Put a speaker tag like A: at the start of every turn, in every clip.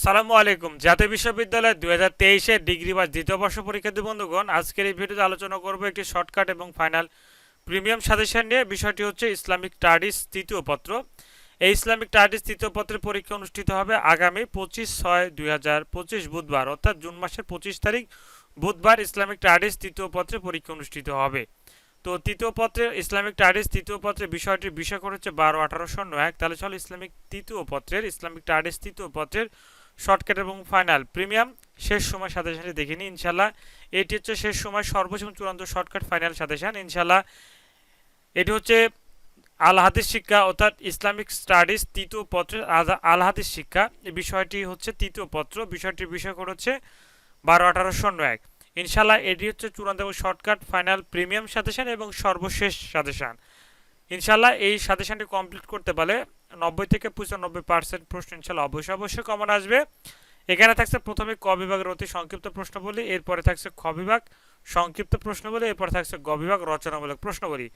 A: আসসালামু আলাইকুম। জাতীয় বিশ্ববিদ্যালয় দুই হাজার তেইশের ডিগ্রি বা দ্বিতীয় বর্ষ পরীক্ষার্থী বন্ধুগণ। আজকের এই ভিডিওতে আলোচনা করব একটি শর্টকাট এবং ফাইনাল প্রিমিয়াম সাজেশন নিয়ে। বিষয়টি হচ্ছে ইসলামিক স্টাডিজ তৃতীয় পত্র। এই ইসলামিক স্টাডিজ তৃতীয় পত্রের পরীক্ষা অনুষ্ঠিত হবে আগামী পঁচিশ ছয় দুই হাজার পঁচিশ বুধবার, অর্থাৎ জুন মাসের পঁচিশ তারিখ বুধবার ইসলামিক স্টাডিজ তৃতীয় পত্রে পরীক্ষা অনুষ্ঠিত হবে। তো তৃতীয় পত্রে ইসলামিক স্টাডিজ তৃতীয় পত্রে বিষয়টির বিষয় হচ্ছে বারো আঠারোশো এক। তাহলে চলো ইসলামিক তৃতীয় পত্রের, ইসলামিক স্টাডিজ তৃতীয় পত্রের শর্টকাট এবং ফাইনাল প্রিমিয়াম শেষ সময় সাথে দেখে নিই ইনশাল্লাহ এটি হচ্ছে শেষ সময় এবং চূড়ান্ত শর্টকাট ফাইনাল সাজেশন ইনশাল্লাহ এটি হচ্ছে আল হাদিস শিক্ষা, অর্থাৎ ইসলামিক স্টাডিজ তৃতীয় পত্রের আজা- আল হাদিস শিক্ষা। এই বিষয়টি হচ্ছে তৃতীয় পত্র। বিষয়টির বিষয় করে হচ্ছে বারো আঠারোশো এক। ইনশাল্লাহ এটি হচ্ছে চূড়ান্ত এবং শর্টকাট ফাইনাল প্রিমিয়াম সাজেশন এবং সর্বশেষ সাজেশন ইনশাল্লাহ এই সাজেশনটি কমপ্লিট করতে পারলে নব্বই থেকে পঁচানব্বই পার্সেন্ট প্রশ্ন ইনশাল্লাহ অবশ্যই অবশ্যই কমন আসবে। এখানে থাকছে প্রথমে ক বিভাগের অতি সংক্ষিপ্ত প্রশ্নবলী, এরপরে থাকছে খ বিভাগ, সংক্ষিপ্ত প্রশ্নবলী, এরপরে থাকছে গ বিভাগ, রচনামূলক প্রশ্নবলী।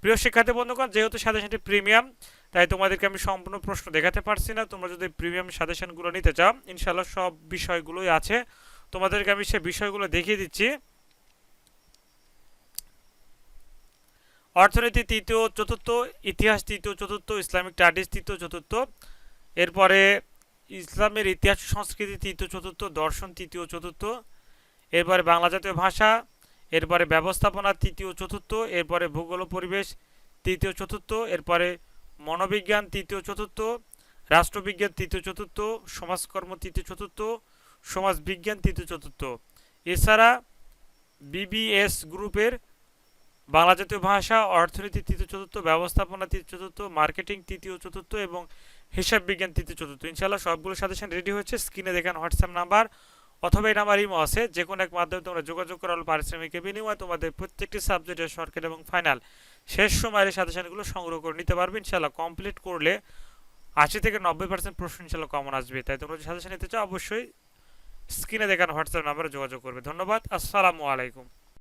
A: প্রিয় শিক্ষার্থী বন্ধুগণ, যেহেতু সাজেশনটি প্রিমিয়াম, তাই তোমাদেরকে আমি সম্পূর্ণ প্রশ্ন দেখাতে পারছি না। তোমরা যদি প্রিমিয়াম সাজেশনগুলো নিতে চাও, ইনশাল্লাহ সব বিষয়গুলোই আছে। তোমাদেরকে আমি সে বিষয়গুলো দেখিয়ে দিচ্ছি। অর্থনীতি তৃতীয়, চতুর্থ, ইতিহাস তৃতীয়, চতুর্থ, ইসলামিক স্টাডিজ তৃতীয়, চতুর্থ। এরপরে ইসলামের ইতিহাস, সংস্কৃতি তৃতীয়, চতুর্থ, দর্শন তৃতীয়, চতুর্থ। এরপরে বাংলা জাতীয় ভাষা, এরপরে ব্যবস্থাপনা তৃতীয়, চতুর্থ। এরপরে ভূগোল পরিবেশ তৃতীয়, চতুর্থ। এরপরে মনোবিজ্ঞান তৃতীয়, চতুর্থ। রাষ্ট্রবিজ্ঞান তৃতীয়, চতুর্থ। সমাজকর্ম তৃতীয়, চতুর্থ। সমাজবিজ্ঞান তৃতীয়, চতুর্থ। এছাড়া বিবিএস গ্রুপের বাংলা জাতীয় ভাষা, অর্থনীতি তৃতীয় চতুর্থ, ব্যবস্থাপনা তৃতীয় চতুর্থ, মার্কেটিং তৃতীয় চতুর্থ এবং হিসাব বিজ্ঞান তৃতীয় চতুর্থ। ইনশাল্লাহ সবগুলো সাজেশন রেডি হয়েছে। স্ক্রিনে দেখেন হোয়াটসঅ্যাপ নাম্বার অথবা এই নাম্বার ইমো আছে। যে কোনো এক মাধ্যমে তোমরা যোগাযোগ করা হলো পারিশ্রমিকের বিনিময়ে তোমাদের প্রত্যেকটি সাবজেক্টের শর্টকাট এবং ফাইনাল শেষ সময়ের সাজেশনগুলো সংগ্রহ করে নিতে পারবে। ইনশাল্লাহ কমপ্লিট করলে আশি থেকে নব্বই পার্সেন্ট প্রশ্ন ইনশাল্লাহ কমন আসবে। তাই তোমরা যদি সাজেশন নিতে চাও, অবশ্যই স্ক্রিনে দেখানো হোয়াটসঅ্যাপ নাম্বারে যোগাযোগ করবে। ধন্যবাদ। আসসালামু আলাইকুম।